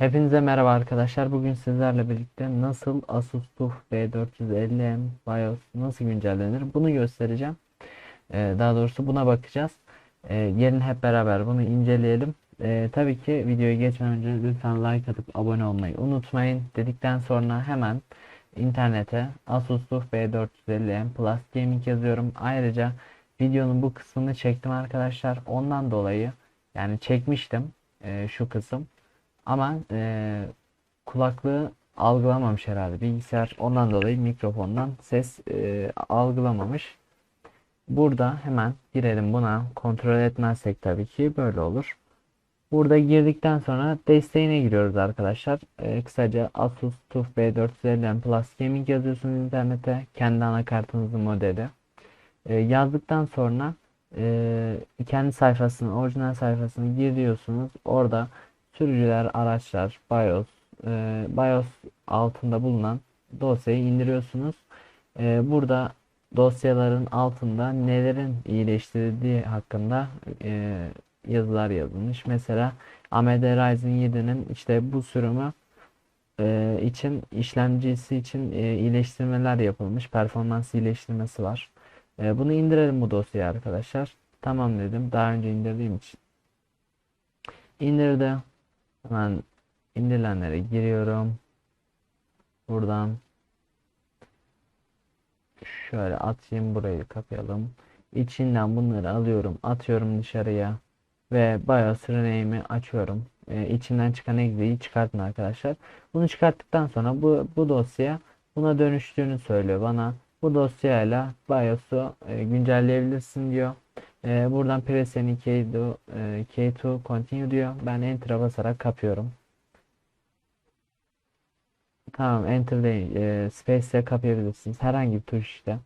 Hepinize merhaba arkadaşlar. Bugün sizlerle birlikte nasıl Asus TUF B450M BIOS nasıl güncellenir bunu göstereceğim. Ee, daha doğrusu buna bakacağız. Ee, gelin hep beraber bunu inceleyelim. Ee, tabii ki videoya geçmeden önce lütfen like atıp abone olmayı unutmayın. Dedikten sonra hemen internete Asus TUF B450M Plus Gaming yazıyorum. Ayrıca videonun bu kısmını çektim arkadaşlar. Ondan dolayı yani çekmiştim e, şu kısım. Ama e, kulaklığı algılamamış herhalde bilgisayar ondan dolayı mikrofondan ses e, algılamamış. Burada hemen girelim buna kontrol etmezsek tabii ki böyle olur. Burada girdikten sonra desteğine giriyoruz arkadaşlar. E, kısaca Asus TUF B450M Plus Gaming yazıyorsunuz internete kendi anakartınızın modeli. E, yazdıktan sonra e, kendi sayfasını orijinal sayfasını giriyorsunuz. Orada sürücüler, araçlar, BIOS, e, BIOS altında bulunan dosyayı indiriyorsunuz. E, burada dosyaların altında nelerin iyileştirildiği hakkında e, yazılar yazılmış. Mesela AMD Ryzen 7'nin işte bu sürümü e, için işlemcisi için e, iyileştirmeler yapılmış. Performans iyileştirmesi var. E, bunu indirelim bu dosyayı arkadaşlar. Tamam dedim. Daha önce indirdiğim için. İndirdi. Hemen indirilenlere giriyorum. Buradan şöyle atayım burayı kapayalım. İçinden bunları alıyorum, atıyorum dışarıya ve BIOS rename'i açıyorum. Ee, içinden çıkan exe'yi çıkartın arkadaşlar. Bunu çıkarttıktan sonra bu bu dosya buna dönüştüğünü söylüyor bana. Bu dosyayla BIOS'u e, güncelleyebilirsin diyor. E, buradan key to, e, key to continue diyor. Ben enter'a basarak kapıyorum. Tamam enter değil. E, space'le kapayabilirsiniz. Herhangi bir tuş işte.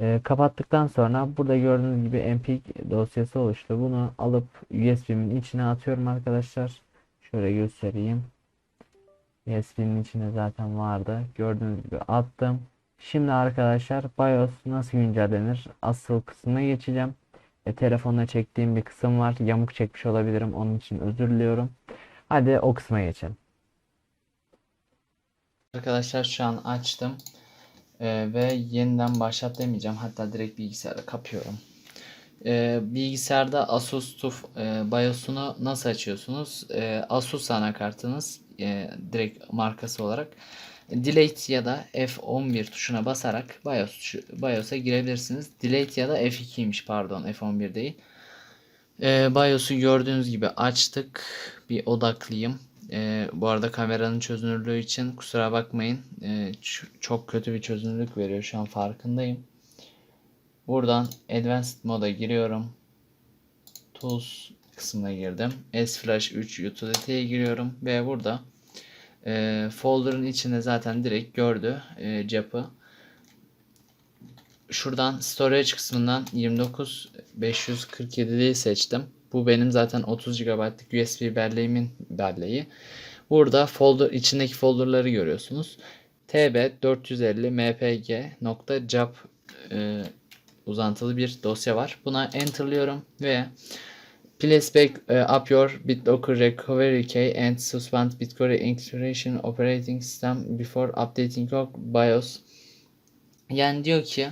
E, kapattıktan sonra burada gördüğünüz gibi mpeg dosyası oluştu. Bunu alıp USB'min içine atıyorum arkadaşlar. Şöyle göstereyim. USB'nin içinde zaten vardı. Gördüğünüz gibi attım. Şimdi arkadaşlar BIOS nasıl güncellenir? Asıl kısmına geçeceğim. E, telefonla çektiğim bir kısım var. Yamuk çekmiş olabilirim. Onun için özür diliyorum. Hadi o kısma geçelim. Arkadaşlar şu an açtım. E, ve yeniden başlat demeyeceğim. Hatta direkt bilgisayarda kapıyorum. E, bilgisayarda Asus TUF e, BIOS'unu nasıl açıyorsunuz? E, Asus anakartınız e, direkt markası olarak Delete ya da F11 tuşuna basarak BIOS BIOS'a girebilirsiniz. Delete ya da F2'ymiş pardon F11 değil. Ee, BIOS'u gördüğünüz gibi açtık. Bir odaklıyım. Ee, bu arada kameranın çözünürlüğü için kusura bakmayın. Ee, çok kötü bir çözünürlük veriyor şu an farkındayım. Buradan Advanced moda giriyorum. Tools kısmına girdim. S-Flash 3 Utility'ye giriyorum ve burada e, folder'ın içinde zaten direkt gördü e, capı. Şuradan storage kısmından 29 547'liği seçtim. Bu benim zaten 30 GB'lık USB belleğimin belleği. Burada folder içindeki folderları görüyorsunuz. tb 450 mpg.jap e, uzantılı bir dosya var. Buna enterlıyorum ve Please back uh, up your BitLocker recovery key and suspend BitTorrent encryption operating system before updating your BIOS. Yani diyor ki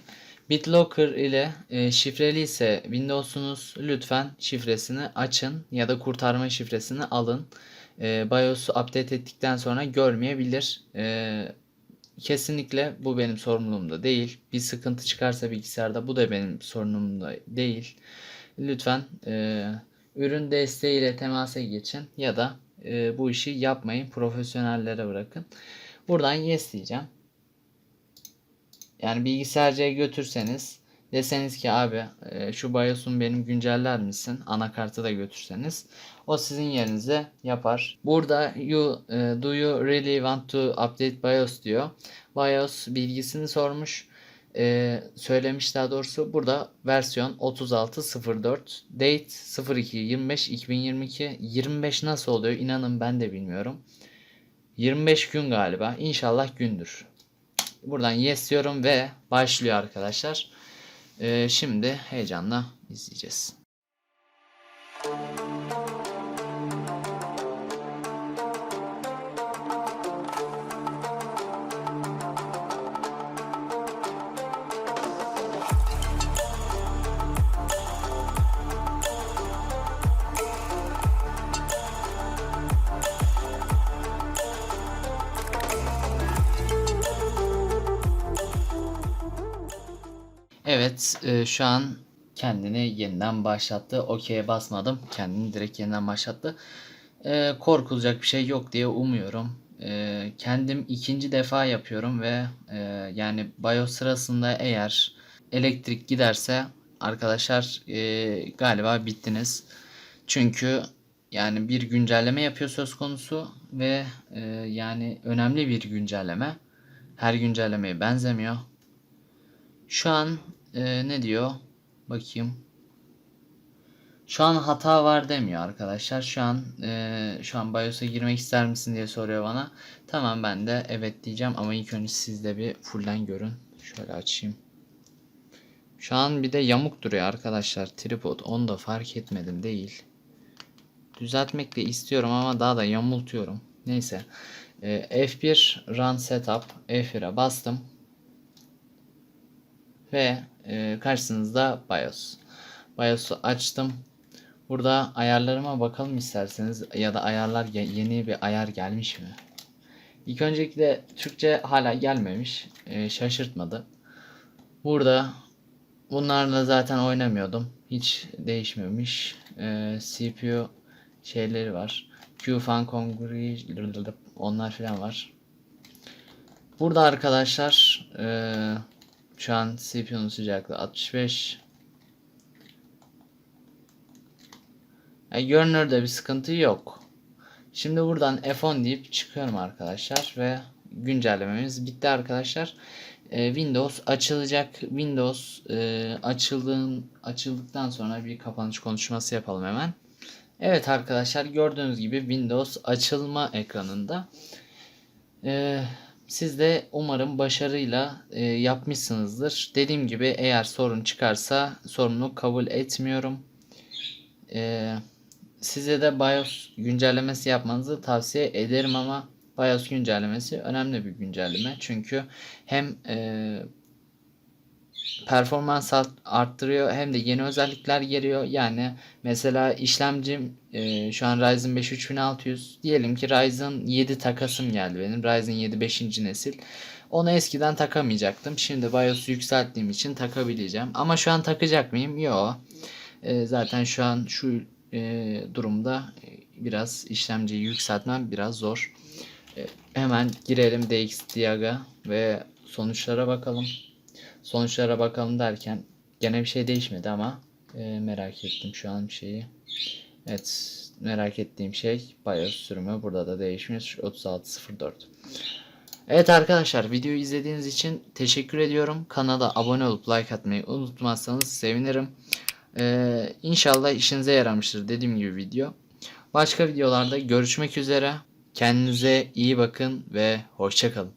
BitLocker ile e, şifreli ise Windows'unuz lütfen şifresini açın ya da kurtarma şifresini alın. E, BIOS'u update ettikten sonra görmeyebilir. E, kesinlikle bu benim sorumluluğumda değil. Bir sıkıntı çıkarsa bilgisayarda bu da benim sorunumda değil. Lütfen e, ürün desteğiyle temasa geçin ya da e, bu işi yapmayın. Profesyonellere bırakın. Buradan yes diyeceğim. Yani bilgisayarcıya götürseniz deseniz ki abi e, şu BIOS'un benim günceller misin? Anakartı da götürseniz o sizin yerinize yapar. Burada you e, do you really want to update BIOS diyor. BIOS bilgisini sormuş e, söylemiş daha doğrusu. Burada versiyon 3604 date 02 25 2022 25 nasıl oluyor inanın ben de bilmiyorum. 25 gün galiba. İnşallah gündür. Buradan yes diyorum ve başlıyor arkadaşlar. E, şimdi heyecanla izleyeceğiz. Müzik Evet, e, şu an kendini yeniden başlattı. Okey'e basmadım. Kendini direkt yeniden başlattı. E, korkulacak bir şey yok diye umuyorum. E, kendim ikinci defa yapıyorum ve e, yani BIOS sırasında eğer elektrik giderse arkadaşlar e, galiba bittiniz. Çünkü yani bir güncelleme yapıyor söz konusu ve e, yani önemli bir güncelleme. Her güncellemeye benzemiyor. Şu an e, ne diyor? Bakayım. Şu an hata var demiyor arkadaşlar. Şu an e, şu an BIOS'a girmek ister misin diye soruyor bana. Tamam ben de evet diyeceğim ama ilk önce siz de bir fullden görün. Şöyle açayım. Şu an bir de yamuk duruyor arkadaşlar. Tripod onu da fark etmedim değil. Düzeltmek de istiyorum ama daha da yamultuyorum. Neyse. E, F1 Run Setup F1'e bastım. Ve e, karşınızda BIOS. BIOS'u açtım. Burada ayarlarıma bakalım isterseniz ya da ayarlar ye- yeni bir ayar gelmiş mi? İlk öncelikle Türkçe hala gelmemiş. E, şaşırtmadı. Burada bunlarla zaten oynamıyordum. Hiç değişmemiş. E, CPU şeyleri var. QFan Congri onlar falan var. Burada arkadaşlar e, şu an CPU'nun sıcaklığı 65. E, görünürde bir sıkıntı yok. Şimdi buradan F10 deyip çıkıyorum arkadaşlar ve güncellememiz bitti arkadaşlar. E, Windows açılacak. Windows e, açıldığın açıldıktan sonra bir kapanış konuşması yapalım hemen. Evet arkadaşlar gördüğünüz gibi Windows açılma ekranında. E, siz de umarım başarıyla e, yapmışsınızdır. Dediğim gibi eğer sorun çıkarsa sorunu kabul etmiyorum. E, size de BIOS güncellemesi yapmanızı tavsiye ederim ama BIOS güncellemesi önemli bir güncelleme. Çünkü hem e, performans art- arttırıyor hem de yeni özellikler geliyor. Yani mesela işlemcim e, şu an Ryzen 5 3600 diyelim ki Ryzen 7 takasım geldi benim. Ryzen 7 5. nesil. Onu eskiden takamayacaktım. Şimdi BIOS'u yükselttiğim için takabileceğim. Ama şu an takacak mıyım? Yok. E, zaten şu an şu e, durumda biraz işlemciyi yükseltmem biraz zor. E, hemen girelim DX Diaga ve sonuçlara bakalım. Sonuçlara bakalım derken gene bir şey değişmedi ama e, merak ettim şu an bir şeyi. Evet merak ettiğim şey BIOS sürümü burada da değişmiş 3604. Evet arkadaşlar videoyu izlediğiniz için teşekkür ediyorum. Kanala abone olup like atmayı unutmazsanız sevinirim. Ee, inşallah işinize yaramıştır dediğim gibi video. Başka videolarda görüşmek üzere. Kendinize iyi bakın ve hoşçakalın.